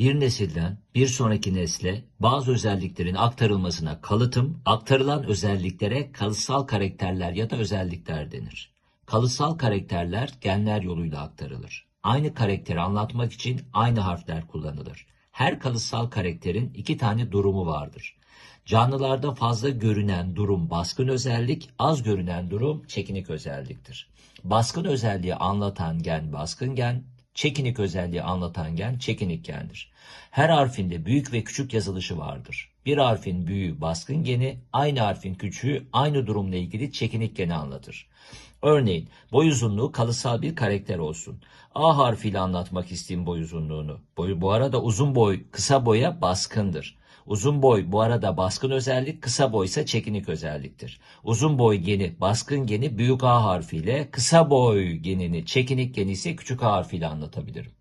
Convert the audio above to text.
bir nesilden bir sonraki nesle bazı özelliklerin aktarılmasına kalıtım, aktarılan özelliklere kalıtsal karakterler ya da özellikler denir. Kalıtsal karakterler genler yoluyla aktarılır. Aynı karakteri anlatmak için aynı harfler kullanılır. Her kalıtsal karakterin iki tane durumu vardır. Canlılarda fazla görünen durum baskın özellik, az görünen durum çekinik özelliktir. Baskın özelliği anlatan gen baskın gen, çekinik özelliği anlatan gen çekinik gendir. Her harfinde büyük ve küçük yazılışı vardır. Bir harfin büyüğü baskın geni, aynı harfin küçüğü aynı durumla ilgili çekinik geni anlatır. Örneğin boy uzunluğu kalıtsal bir karakter olsun. A harfiyle anlatmak isteyeyim boy uzunluğunu. Boy, bu arada uzun boy kısa boya baskındır. Uzun boy bu arada baskın özellik, kısa boy ise çekinik özelliktir. Uzun boy geni, baskın geni büyük A harfiyle, kısa boy genini, çekinik geni ise küçük A harfiyle anlatabilirim.